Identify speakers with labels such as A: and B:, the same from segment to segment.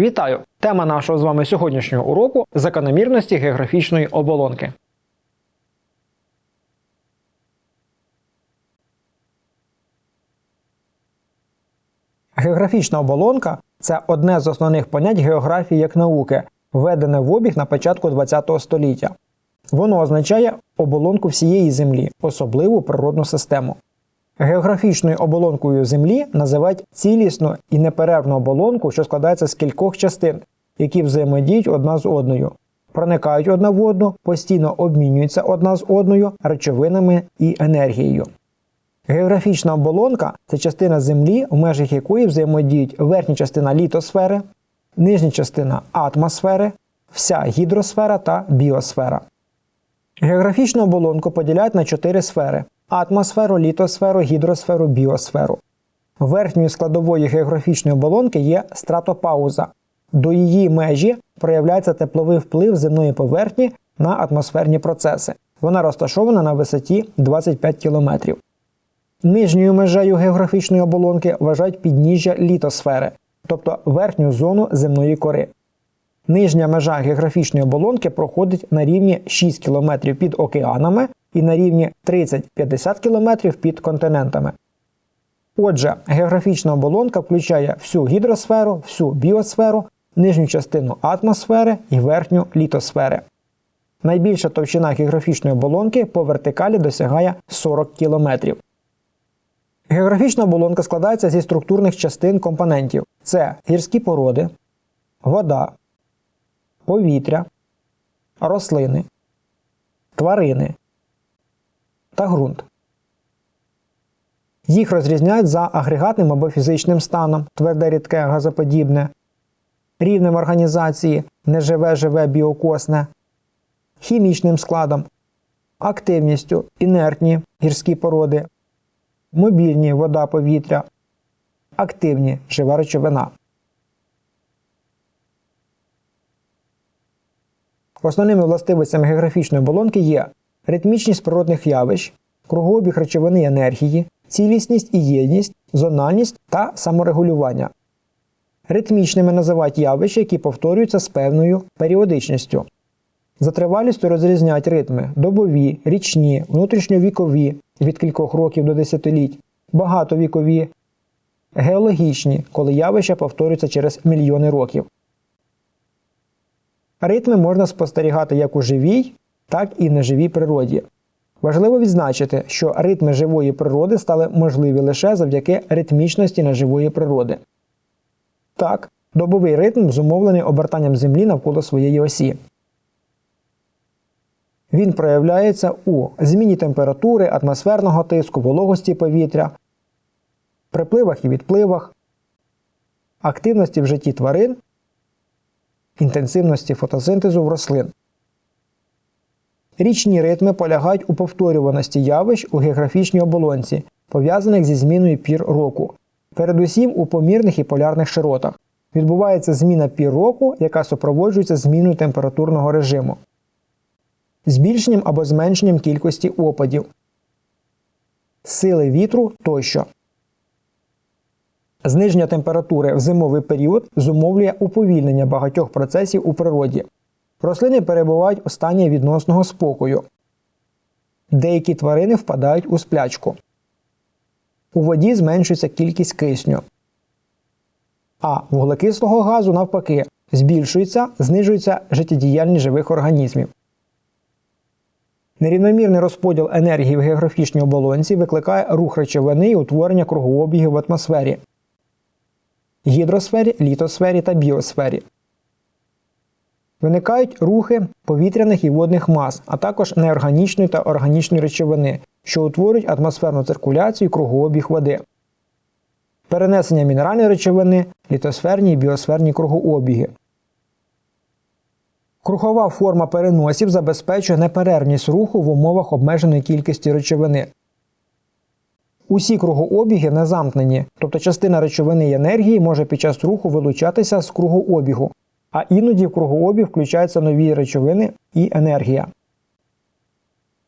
A: Вітаю! Тема нашого з вами сьогоднішнього уроку закономірності географічної оболонки. Географічна оболонка це одне з основних понять географії як науки, введене в обіг на початку ХХ століття. Воно означає оболонку всієї Землі, особливу природну систему. Географічною оболонкою Землі називають цілісну і неперервну оболонку, що складається з кількох частин, які взаємодіють одна з одною, проникають одна в одну, постійно обмінюються одна з одною речовинами і енергією. Географічна оболонка це частина Землі, в межах якої взаємодіють верхня частина літосфери, нижня частина атмосфери, вся гідросфера та біосфера. Географічну оболонку поділяють на чотири сфери: атмосферу, літосферу, гідросферу, біосферу. Верхньою складовою географічної оболонки є стратопауза. До її межі проявляється тепловий вплив земної поверхні на атмосферні процеси. Вона розташована на висоті 25 км. Нижньою межею географічної оболонки вважають підніжжя літосфери, тобто верхню зону земної кори. Нижня межа географічної оболонки проходить на рівні 6 км під океанами і на рівні 30-50 км під континентами. Отже, географічна оболонка включає всю гідросферу, всю біосферу, нижню частину атмосфери і верхню літосфери. Найбільша товщина географічної оболонки по вертикалі досягає 40 км. Географічна оболонка складається зі структурних частин компонентів: це гірські породи, вода, повітря, рослини, тварини та ґрунт. Їх розрізняють за агрегатним або фізичним станом, тверде рідке газоподібне, рівнем організації неживе живе біокосне, хімічним складом, активністю інертні гірські породи, мобільні вода повітря, активні жива речовина. Основними властивостями географічної оболонки є ритмічність природних явищ, кругообіг речовини енергії, цілісність і єдність, зональність та саморегулювання. Ритмічними називають явища, які повторюються з певною періодичністю. За тривалістю розрізняють ритми добові, річні, внутрішньовікові від кількох років до десятиліть, багатовікові, геологічні, коли явища повторюються через мільйони років. Ритми можна спостерігати як у живій, так і неживій природі. Важливо відзначити, що ритми живої природи стали можливі лише завдяки ритмічності неживої природи. Так, добовий ритм зумовлений обертанням Землі навколо своєї осі. Він проявляється у зміні температури, атмосферного тиску, вологості повітря, припливах і відпливах, активності в житті тварин, інтенсивності фотосинтезу в рослин. Річні ритми полягають у повторюваності явищ у географічній оболонці, пов'язаних зі зміною пір року, передусім у помірних і полярних широтах. Відбувається зміна пір року, яка супроводжується зміною температурного режиму збільшенням або зменшенням кількості опадів, сили вітру тощо. Зниження температури в зимовий період зумовлює уповільнення багатьох процесів у природі. Рослини перебувають у стані відносного спокою. Деякі тварини впадають у сплячку. У воді зменшується кількість кисню. А вуглекислого газу, навпаки, збільшується, знижується життєдіяльність живих організмів. Нерівномірний розподіл енергії в географічній оболонці викликає рух речовини і утворення кругообігів в атмосфері, гідросфері, літосфері та біосфері. Виникають рухи повітряних і водних мас, а також неорганічної та органічної речовини, що утворюють атмосферну циркуляцію і кругообіг води. Перенесення мінеральної речовини, літосферні і біосферні кругообіги. Кругова форма переносів забезпечує неперервність руху в умовах обмеженої кількості речовини. Усі кругообіги не замкнені, тобто частина речовини і енергії може під час руху вилучатися з кругообігу, а іноді в кругообіг включаються нові речовини і енергія.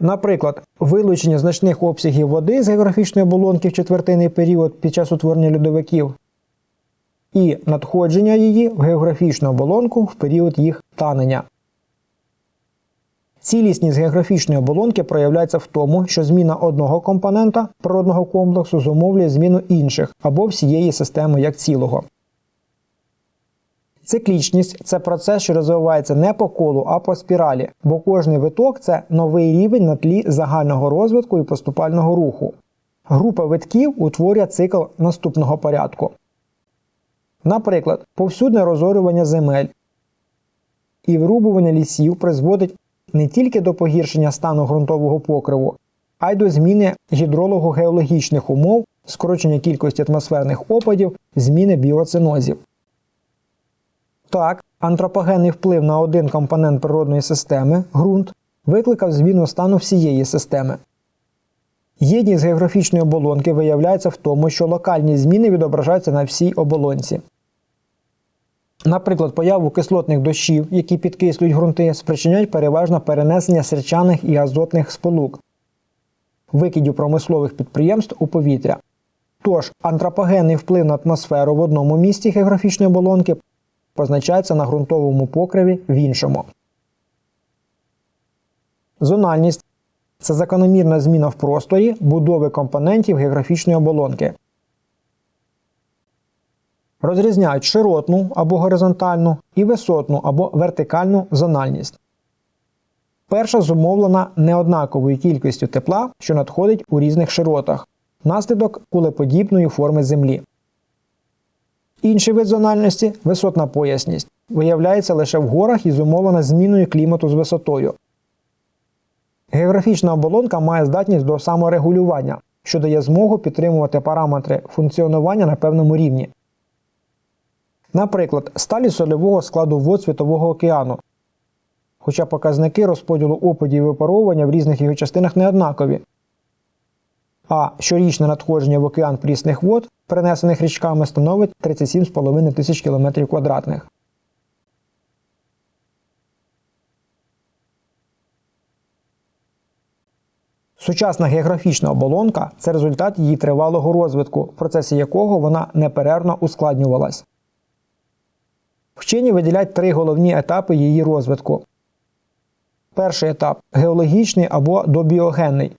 A: Наприклад, вилучення значних обсягів води з географічної оболонки в четвертинний період під час утворення льодовиків і надходження її в географічну оболонку в період їх танення. Цілісність географічної оболонки проявляється в тому, що зміна одного компонента природного комплексу зумовлює зміну інших або всієї системи як цілого. Циклічність це процес, що розвивається не по колу, а по спіралі, бо кожний виток це новий рівень на тлі загального розвитку і поступального руху. Група витків утворює цикл наступного порядку. Наприклад, повсюдне розорювання земель і вирубування лісів призводить не тільки до погіршення стану ґрунтового покриву, а й до зміни гідролого-геологічних умов, скорочення кількості атмосферних опадів, зміни біоцинозів. Так, антропогенний вплив на один компонент природної системи ґрунт викликав зміну стану всієї системи. Єдність географічної оболонки виявляється в тому, що локальні зміни відображаються на всій оболонці. Наприклад, появу кислотних дощів, які підкислюють ґрунти, спричиняють переважно перенесення сірчаних і азотних сполук, викидів промислових підприємств у повітря. Тож, антропогенний вплив на атмосферу в одному місці географічної оболонки позначається на ґрунтовому покриві в іншому. Зональність це закономірна зміна в просторі будови компонентів географічної оболонки. Розрізняють широтну або горизонтальну і висотну або вертикальну зональність. Перша зумовлена неоднаковою кількістю тепла, що надходить у різних широтах, наслідок кулеподібної форми Землі. Інший вид зональності висотна поясність, виявляється лише в горах і зумовлена зміною клімату з висотою. Географічна оболонка має здатність до саморегулювання, що дає змогу підтримувати параметри функціонування на певному рівні. Наприклад, сталі сольового складу вод Світового океану, хоча показники розподілу опадів і випаровування в різних його частинах не однакові. А щорічне надходження в океан прісних вод, перенесених річками, становить 37,5 тисяч км квадратних. Сучасна географічна оболонка це результат її тривалого розвитку, в процесі якого вона неперервно ускладнювалась. Вчені виділяють три головні етапи її розвитку. Перший етап геологічний або добіогенний.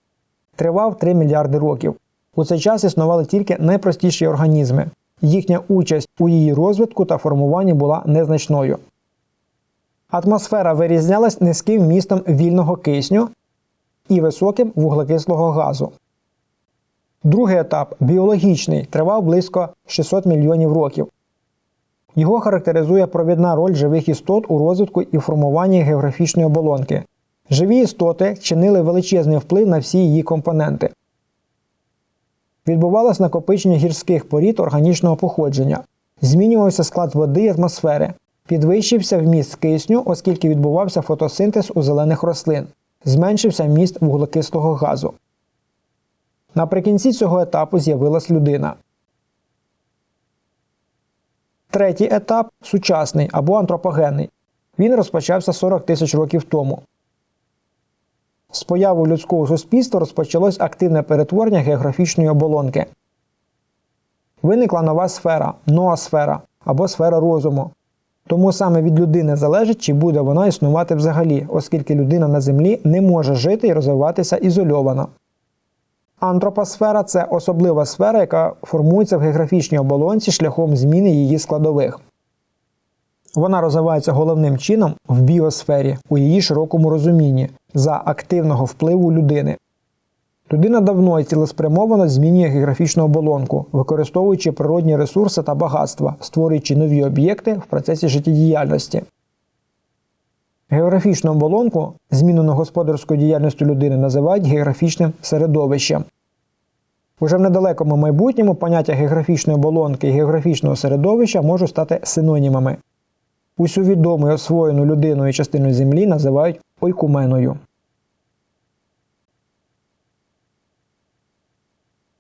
A: Тривав 3 мільярди років. У цей час існували тільки найпростіші організми. Їхня участь у її розвитку та формуванні була незначною. Атмосфера вирізнялась низьким містом вільного кисню і високим вуглекислого газу. Другий етап біологічний, тривав близько 600 мільйонів років. Його характеризує провідна роль живих істот у розвитку і формуванні географічної оболонки. Живі істоти чинили величезний вплив на всі її компоненти. Відбувалось накопичення гірських порід органічного походження, змінювався склад води і атмосфери, підвищився вміст кисню, оскільки відбувався фотосинтез у зелених рослин, зменшився вміст вуглекислого газу. Наприкінці цього етапу з'явилась людина. Третій етап сучасний або антропогенний. Він розпочався 40 тисяч років тому. З появою людського суспільства розпочалось активне перетворення географічної оболонки. Виникла нова сфера ноосфера або сфера розуму. Тому саме від людини залежить, чи буде вона існувати взагалі, оскільки людина на землі не може жити і розвиватися ізольовано. Антропосфера це особлива сфера, яка формується в географічній оболонці шляхом зміни її складових. Вона розвивається головним чином в біосфері у її широкому розумінні за активного впливу людини. Людина давно і цілеспрямовано змінює географічну оболонку, використовуючи природні ресурси та багатства, створюючи нові об'єкти в процесі життєдіяльності. Географічну оболонку, змінену господарською діяльністю людини, називають географічним середовищем. Уже в недалекому майбутньому поняття географічної оболонки і географічного середовища можуть стати синонімами. Усю відому і освоєну людиною частину землі називають ойкуменою.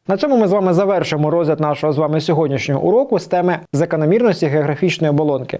A: На цьому ми з вами завершимо розгляд нашого з вами сьогоднішнього уроку з теми закономірності географічної оболонки.